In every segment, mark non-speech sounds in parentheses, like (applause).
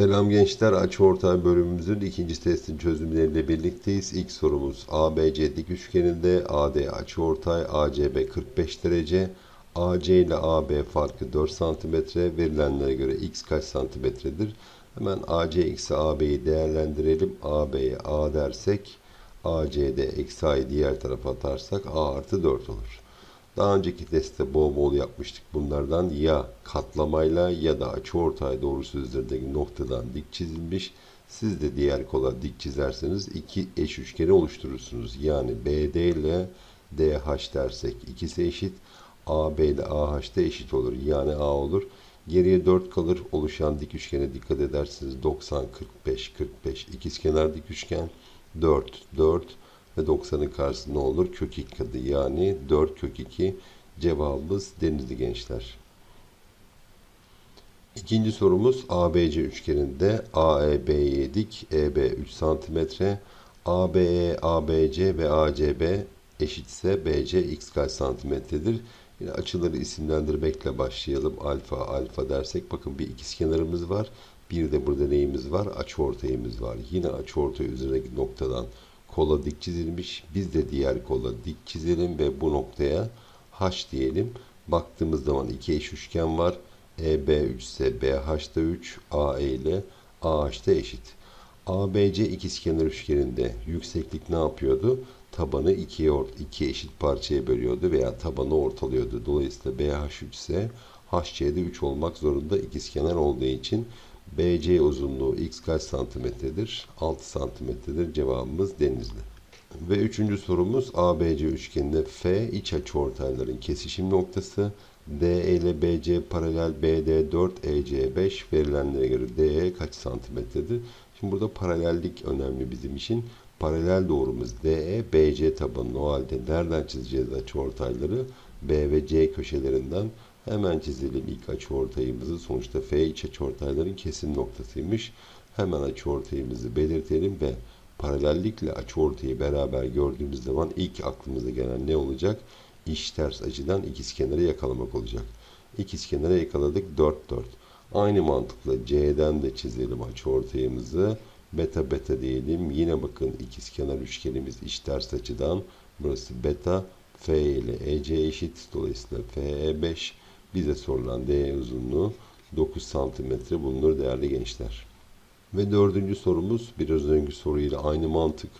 Selam gençler, açıortay bölümümüzün ikinci testin çözümleriyle birlikteyiz. İlk sorumuz ABC dik üçgeninde AD açıortay, ACB 45 derece, AC ile AB farkı 4 cm, verilenlere göre x kaç santimetredir? Hemen AC eksi AB'yi değerlendirelim. AB'ye A dersek, AC'de eksi A'yı diğer tarafa atarsak A artı 4 olur. Daha önceki testte bol bol yapmıştık bunlardan. Ya katlamayla ya da açıortay doğrusu üzerindeki noktadan dik çizilmiş. Siz de diğer kola dik çizerseniz iki eş üçgeni oluşturursunuz. Yani BD ile DH dersek ikisi eşit. AB ile AH da eşit olur. Yani A olur. Geriye 4 kalır. Oluşan dik üçgene dikkat edersiniz. 90, 45, 45. İkizkenar dik üçgen. 4, 4 ve 90'ın karşısında olur? Kök 2 kadı yani 4 kök 2 cevabımız denizli gençler. İkinci sorumuz ABC üçgeninde AEB'ye dik, EB 3 cm, ABE, ABC ve ACB eşitse BC x kaç santimetredir? Yine açıları isimlendirmekle başlayalım. Alfa, alfa dersek bakın bir ikizkenarımız var. Bir de burada neyimiz var? Açıortayımız var. Yine açıortay üzerindeki noktadan kola dik çizilmiş. Biz de diğer kola dik çizelim ve bu noktaya H diyelim. Baktığımız zaman iki eş üçgen var. EB 3 ise BH da 3, AE ile AH da eşit. ABC ikizkenar üçgeninde yükseklik ne yapıyordu? Tabanı ikiye ort iki eşit parçaya bölüyordu veya tabanı ortalıyordu. Dolayısıyla BH 3 ise HC'de 3 olmak zorunda ikizkenar olduğu için BC uzunluğu x kaç santimetredir? 6 santimetredir. Cevabımız denizli. Ve üçüncü sorumuz ABC üçgeninde F iç açıortayların kesişim noktası. D ile BC paralel BD 4 EC 5 verilenlere göre DE kaç santimetredir? Şimdi burada paralellik önemli bizim için. Paralel doğrumuz DE BC tabanı o halde nereden çizeceğiz açıortayları? B ve C köşelerinden Hemen çizelim ilk açıortayımızı. Sonuçta F iç açıortayların kesim noktasıymış. Hemen açıortayımızı belirtelim ve paralellikle açıortayı beraber gördüğümüz zaman ilk aklımıza gelen ne olacak? İş ters açıdan ikizkenarı yakalamak olacak. İkizkenarı yakaladık 4 4. Aynı mantıkla C'den de çizelim açıortayımızı. Beta beta diyelim. Yine bakın ikizkenar üçgenimiz iş ters açıdan. Burası beta. F ile EC eşit. Dolayısıyla FE 5 bize sorulan D uzunluğu 9 santimetre bulunur değerli gençler. Ve dördüncü sorumuz biraz önceki soruyla aynı mantık.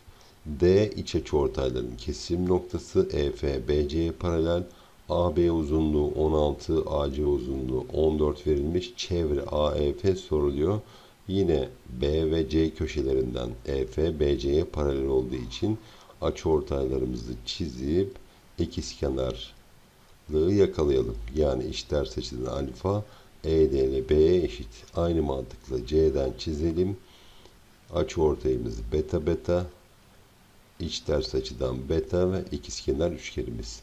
D iç açıortayların kesim noktası EF BC'ye paralel AB uzunluğu 16, AC uzunluğu 14 verilmiş. Çevre AEF soruluyor. Yine B ve C köşelerinden EF BC'ye paralel olduğu için açıortaylarımızı çizip ikizkenar lığı yakalayalım. Yani iç ters alfa ED ile B'ye eşit. Aynı mantıkla C'den çizelim. Açı ortayımız beta beta. İç ters açıdan beta ve ikizkenar üçgenimiz.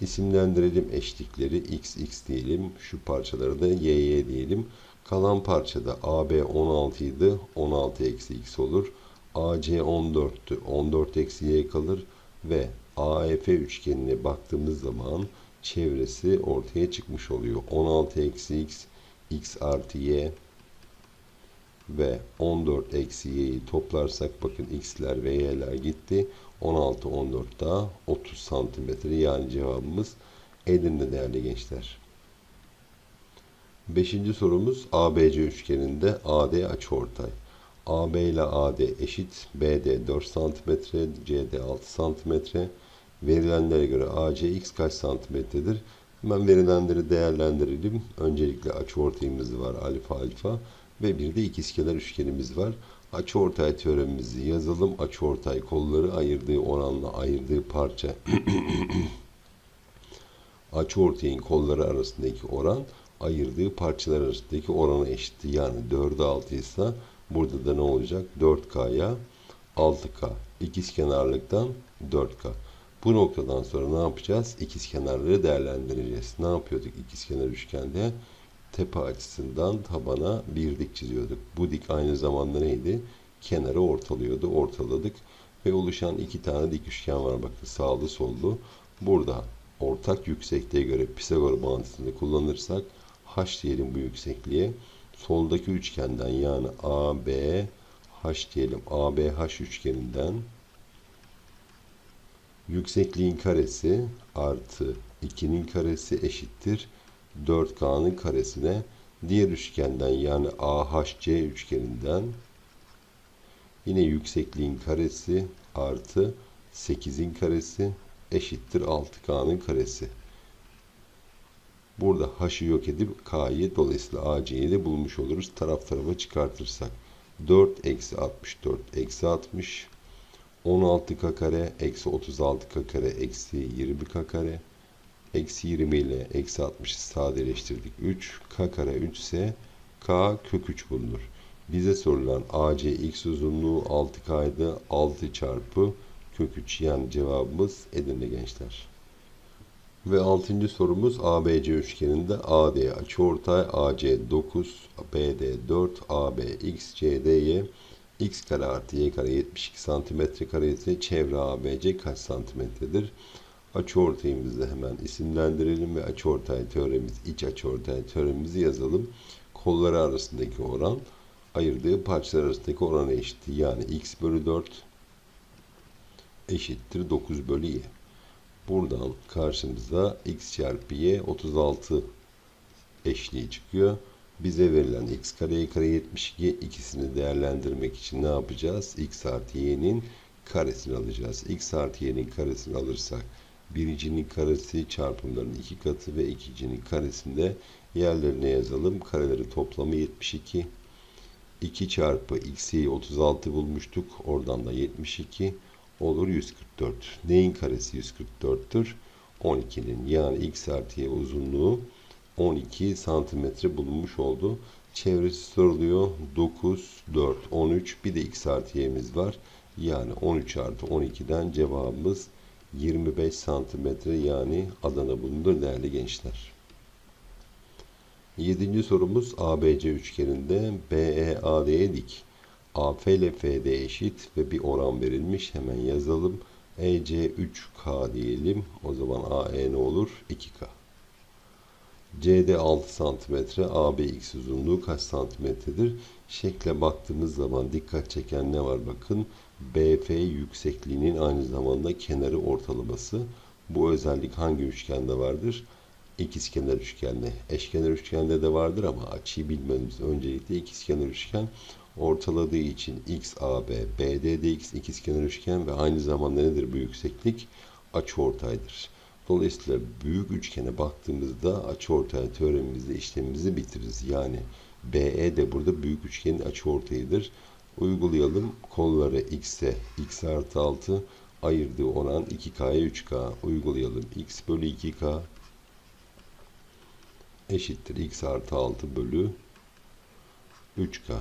İsimlendirelim eşlikleri x x diyelim. Şu parçaları da y y diyelim. Kalan parçada AB 16 idi. 16 eksi x olur. AC 14'tü. 14 eksi y kalır. Ve AEF üçgenine baktığımız zaman çevresi ortaya çıkmış oluyor. 16 eksi x, x artı y ve 14 eksi y'yi toplarsak bakın x'ler ve y'ler gitti. 16, 14 daha 30 santimetre yani cevabımız Edirne değerli gençler. Beşinci sorumuz ABC üçgeninde AD açıortay. AB ile AD eşit. BD 4 cm, CD 6 cm. Verilenlere göre AC x kaç santimetredir? Hemen verilenleri değerlendirelim. Öncelikle açıortayımız var alfa alfa ve bir de ikizkenar üçgenimiz var. Açıortay teoremimizi yazalım. Açıortay kolları ayırdığı oranla ayırdığı parça (clears throat) açıortayın kolları arasındaki oran ayırdığı parçalar arasındaki orana eşitti. Yani 4'e 6 ise burada da ne olacak? 4K'ya 6K. İkizkenarlıktan 4K. Bu noktadan sonra ne yapacağız? İkiz kenarları değerlendireceğiz. Ne yapıyorduk ikizkenar üçgende? Tepe açısından tabana bir dik çiziyorduk. Bu dik aynı zamanda neydi? Kenarı ortalıyordu. Ortaladık. Ve oluşan iki tane dik üçgen var. Bakın sağlı sollu. Burada ortak yüksekliğe göre Pisagor bağıntısını kullanırsak H diyelim bu yüksekliğe. soldaki üçgenden yani AB H diyelim ABH üçgeninden yüksekliğin karesi artı 2'nin karesi eşittir 4K'nın karesine diğer üçgenden yani AHC üçgeninden yine yüksekliğin karesi artı 8'in karesi eşittir 6K'nın karesi. Burada h'ı yok edip k'yı dolayısıyla ac'yi de bulmuş oluruz. Taraf tarafa çıkartırsak. 4 eksi 64 eksi 60 16k kare eksi 36k kare eksi 20k kare eksi 20 ile eksi 60'ı sadeleştirdik. 3 k kare 3 ise k kök 3 bulunur. Bize sorulan AC x uzunluğu 6k'ydı. 6 çarpı kök 3 yani cevabımız Edirne gençler. Ve 6. sorumuz ABC üçgeninde AD açıortay AC 9, BD 4, AB x, CD'ye x kare artı y kare 72 santimetre kare ise çevre ABC kaç santimetredir? Açıortayımızı hemen isimlendirelim ve açıortay teoremimiz, iç açıortay teoremimizi yazalım. Kolları arasındaki oran ayırdığı parçalar arasındaki orana eşittir. Yani x bölü 4 eşittir 9 bölü y. Buradan karşımıza x çarpı y 36 eşliği çıkıyor. Bize verilen x kare kare 72 ikisini değerlendirmek için ne yapacağız? x artı y'nin karesini alacağız. x artı y'nin karesini alırsak birincinin karesi çarpımların iki katı ve ikincinin karesinde yerlerine yazalım. Kareleri toplamı 72. 2 çarpı x'i 36 bulmuştuk. Oradan da 72 olur 144. Neyin karesi 144'tür? 12'nin yani x artı y uzunluğu 12 santimetre bulunmuş oldu. Çevresi soruluyor. 9, 4, 13 bir de x artı y'miz var. Yani 13 artı 12'den cevabımız 25 santimetre yani Adana bulunur değerli gençler. Yedinci sorumuz ABC üçgeninde BEAD'ye dik. AF ile FD eşit ve bir oran verilmiş. Hemen yazalım. EC 3K diyelim. O zaman AE ne olur? 2K. CD 6 cm, ABX uzunluğu kaç santimetredir? Şekle baktığımız zaman dikkat çeken ne var bakın. BF yüksekliğinin aynı zamanda kenarı ortalaması. Bu özellik hangi üçgende vardır? İkizkenar üçgende. Eşkenar üçgende de vardır ama açıyı bilmemiz öncelikle ikizkenar üçgen ortaladığı için x, a, b, b, d, d, x ikizkenar üçgen ve aynı zamanda nedir bu yükseklik? Açıortaydır. Dolayısıyla büyük üçgene baktığımızda açıortay teoremimizde işlemimizi bitiririz. Yani BE de burada büyük üçgenin açıortayıdır. Uygulayalım. Kolları x'e x artı 6 ayırdığı oran 2k'ya 3k. Uygulayalım. x bölü 2k eşittir x artı 6 bölü 3k.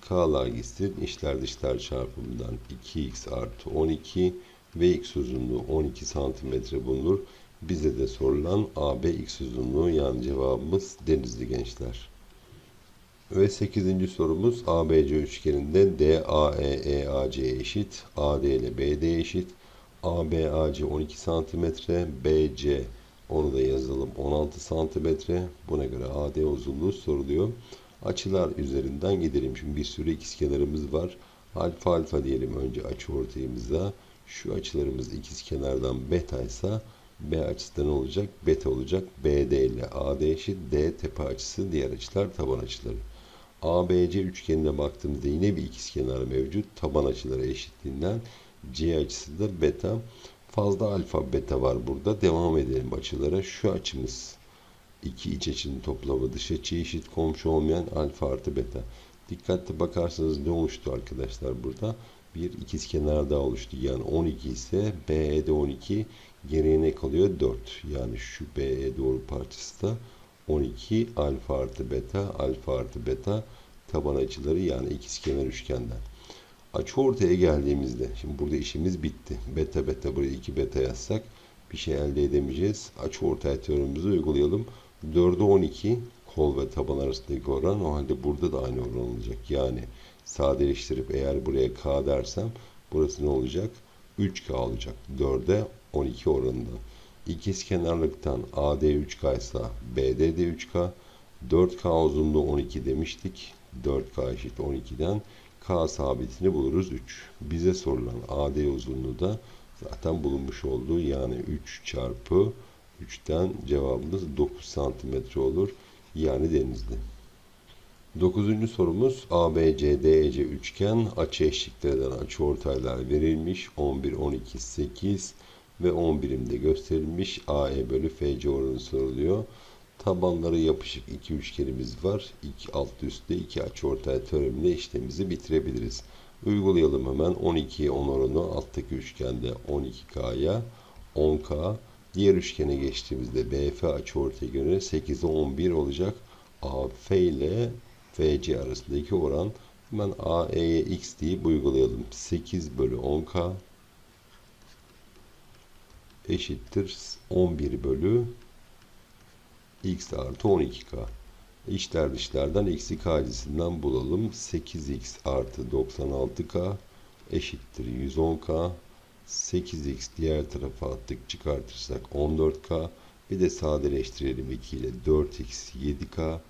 K'lar gitsin. İşler dışlar çarpımından 2x artı 12 ve x uzunluğu 12 santimetre bulunur. Bize de sorulan AB x uzunluğu yani cevabımız denizli gençler. Ve 8. sorumuz ABC üçgeninde DAEEAC eşit, AD ile BD eşit, ABAC 12 santimetre, BC onu da yazalım 16 santimetre. Buna göre AD uzunluğu soruluyor. Açılar üzerinden gidelim. Şimdi bir sürü ikizkenarımız var. Alfa alfa diyelim önce açı ortayımıza. Şu açılarımız ikizkenardan beta ise B açısı ne olacak? Beta olacak. BD ile AD eşit. D tepe açısı. Diğer açılar taban açıları. ABC üçgenine baktığımızda yine bir ikizkenar mevcut. Taban açıları eşitliğinden C açısı da beta. Fazla alfa beta var burada. Devam edelim açılara. Şu açımız iki iç açının toplamı dış açı eşit komşu olmayan alfa artı beta. Dikkatli bakarsanız ne oluştu arkadaşlar burada? Bir ikizkenar daha oluştu. Yani 12 ise BE'de 12 geriye ne kalıyor? 4. Yani şu BE doğru parçası da 12 alfa artı beta alfa artı beta taban açıları yani ikizkenar üçgenden. Açı ortaya geldiğimizde şimdi burada işimiz bitti. Beta beta buraya 2 beta yazsak bir şey elde edemeyeceğiz. Açı ortaya teoremimizi uygulayalım. 4'e 12 kol ve taban arasındaki oran o halde burada da aynı oran olacak. Yani sadeleştirip eğer buraya k dersem burası ne olacak? 3k olacak. 4'e 12 oranında. İkiz kenarlıktan AD 3K ise BD de 3K. 4K uzunluğu 12 demiştik. 4K eşit 12'den K sabitini buluruz 3. Bize sorulan AD uzunluğu da zaten bulunmuş olduğu yani 3 çarpı 3'ten cevabımız 9 santimetre olur. Yani denizli. Dokuzuncu sorumuz ABCDEC üçgen açı eşliklerden açı ortaylar verilmiş. 11, 12, 8 ve 10 birimde gösterilmiş. AE bölü FC oranı soruluyor. Tabanları yapışık iki üçgenimiz var. İki alt üstte iki açı ortay teoremiyle işlemimizi bitirebiliriz. Uygulayalım hemen 12'ye 10 oranı alttaki üçgende 12K'ya 10K. Diğer üçgene geçtiğimizde BF açı ortaya göre 8'e 11 olacak. AF ile FC arasındaki oran hemen AE'ye x deyip uygulayalım. 8 bölü 10K eşittir 11 bölü x artı 12k. İçler dışlardan eksi k cinsinden bulalım. 8x artı 96k eşittir 110k. 8x diğer tarafa attık çıkartırsak 14k. Bir de sadeleştirelim 2 ile 4x 7k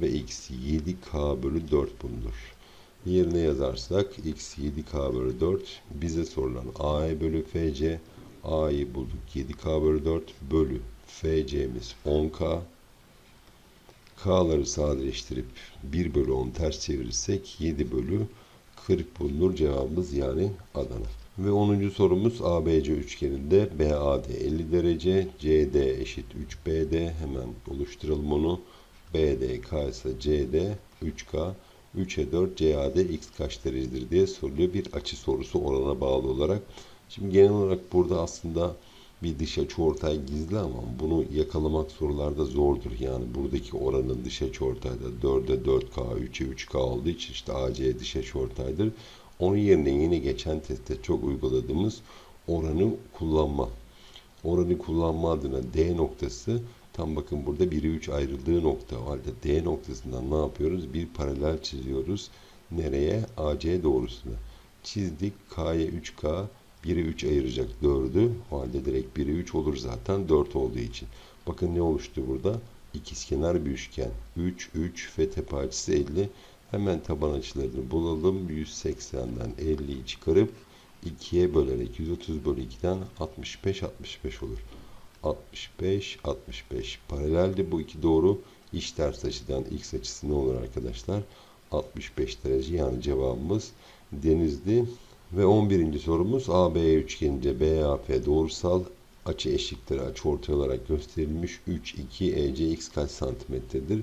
ve x 7k bölü 4 bulunur. Yerine yazarsak x 7k bölü 4 bize sorulan AE bölü FC A'yı bulduk 7k bölü 4 bölü FC'miz 10k K'ları sadeleştirip 1 bölü 10 ters çevirirsek 7 bölü 40 bulunur cevabımız yani Adana. Ve 10. sorumuz ABC üçgeninde BAD 50 derece, CD eşit 3BD hemen oluşturalım onu. BD K CD 3K 3'e 4 CAD x kaç derecedir diye soruluyor. Bir açı sorusu orana bağlı olarak. Şimdi genel olarak burada aslında bir dış açı ortay gizli ama bunu yakalamak sorularda zordur. Yani buradaki oranın dış açı ortayda 4'e 4K, 3'e 3K olduğu için işte AC dış açı ortaydır. Onun yerine yine geçen testte çok uyguladığımız oranı kullanma. Oranı kullanma adına D noktası tam bakın burada 1'e 3 ayrıldığı nokta. O halde D noktasından ne yapıyoruz? Bir paralel çiziyoruz. Nereye? AC doğrusuna. Çizdik. K'ya 3K, 1'e 3 ayıracak 4'ü. O halde direkt 1'e 3 olur zaten 4 olduğu için. Bakın ne oluştu burada? İkizkenar bir üçgen. 3, 3 ve tepe açısı 50. Hemen taban açılarını bulalım. 180'den 50'yi çıkarıp 2'ye bölerek 130 bölü 2'den 65, 65 olur. 65, 65. Paraleldi bu iki doğru. İç ters açıdan x açısı ne olur arkadaşlar? 65 derece yani cevabımız denizli. Ve 11. sorumuz AB üçgeninde BAF doğrusal açı eşittir açı ortay olarak gösterilmiş 3, 2, EC x kaç santimetredir?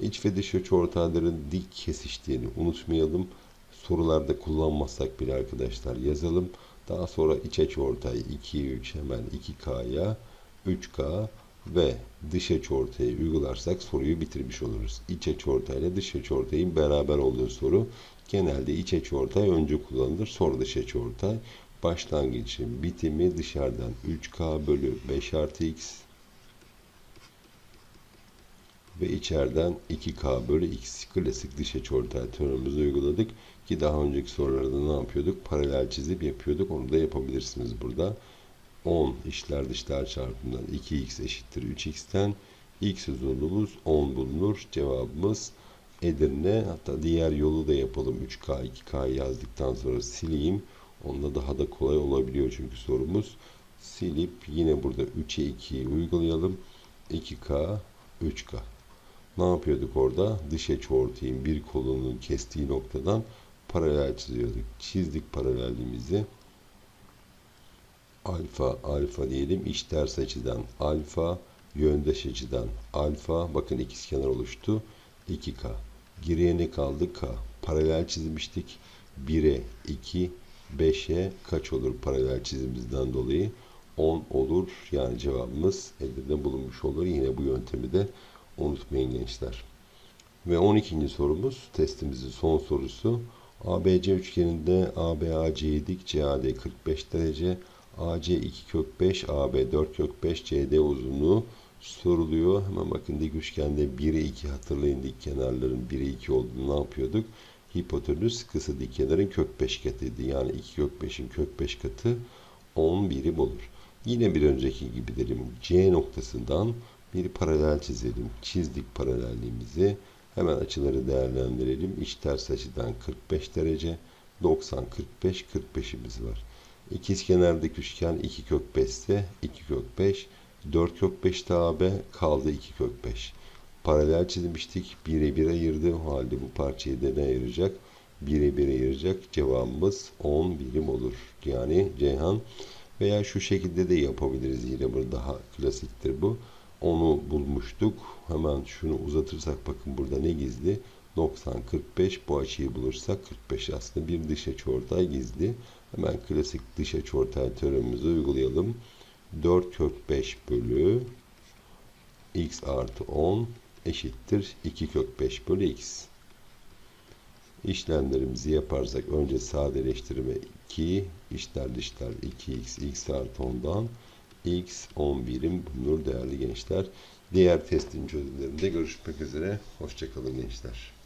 İç ve dış açı ortayların dik kesiştiğini unutmayalım. Sorularda kullanmazsak bile arkadaşlar yazalım. Daha sonra iç açı ortay 2, 3 hemen 2K'ya 3K ve dış açı uygularsak soruyu bitirmiş oluruz. İç açı ortayla dış açı beraber olduğu soru genelde iç açı önce kullanılır. Sonra dış açı ortay. Başlangıcın bitimi dışarıdan 3K bölü 5 artı X ve içeriden 2K bölü X klasik dış açı ortay teoremimizi uyguladık. Ki daha önceki sorularda ne yapıyorduk? Paralel çizip yapıyorduk. Onu da yapabilirsiniz burada. 10 işler dışlar çarpımından 2x eşittir 3x'ten x uzunluğumuz 10 bulunur. Cevabımız Edirne. Hatta diğer yolu da yapalım. 3K, 2K yazdıktan sonra sileyim. Onda daha da kolay olabiliyor çünkü sorumuz. Silip yine burada 3'e 2'yi uygulayalım. 2K, 3K. Ne yapıyorduk orada? Dış ortayın bir kolunun kestiği noktadan paralel çiziyorduk. Çizdik paralelliğimizi alfa alfa diyelim iç ters açıdan alfa yöndeş açıdan alfa. Bakın ikizkenar oluştu. 2k geriye ne kaldı? K. Paralel çizmiştik. 1'e 2 5'e kaç olur paralel çizimimizden dolayı? 10 olur. Yani cevabımız elde bulunmuş olur. Yine bu yöntemi de unutmayın gençler. Ve 12. sorumuz testimizin son sorusu. ABC üçgeninde ABAC dik CAD 45 derece AC 2 kök 5, AB 4 kök 5, CD uzunluğu soruluyor. Hemen bakın dik üçgende 1'e 2 hatırlayın dik kenarların 1'e 2 olduğunu ne yapıyorduk? Hipotenüs kısa dik kenarın kök 5 katıydı. Yani 2 kök 5'in kök 5 katı 10 birim olur. Yine bir önceki gibi dedim C noktasından Bir paralel çizelim. Çizdik paralelliğimizi. Hemen açıları değerlendirelim. İç ters açıdan 45 derece. 90, 45, 45'imiz var. İkizkenardaki üçgen 2 kök 5 ise 2 kök 5. 4 kök 5 de AB kaldı 2 kök 5. Paralel çizmiştik. 1'e 1 ayırdı. O halde bu parçayı neden ayıracak? 1'e 1 ayıracak. Cevabımız 10 birim olur. Yani Ceyhan veya şu şekilde de yapabiliriz. Yine burada daha klasiktir bu. Onu bulmuştuk. Hemen şunu uzatırsak bakın burada ne gizli? 90 45 bu açıyı bulursak 45 aslında bir dış açıortay gizli. Hemen klasik dış açıortay teoremimizi uygulayalım. 4 kök 5 bölü x artı 10 eşittir 2 kök 5 bölü x. İşlemlerimizi yaparsak önce sadeleştirme 2, içler dışlar 2x, x artı 10'dan x 10 birim bulunur değerli gençler. Diğer testin çözümlerinde görüşmek üzere. Hoşçakalın gençler.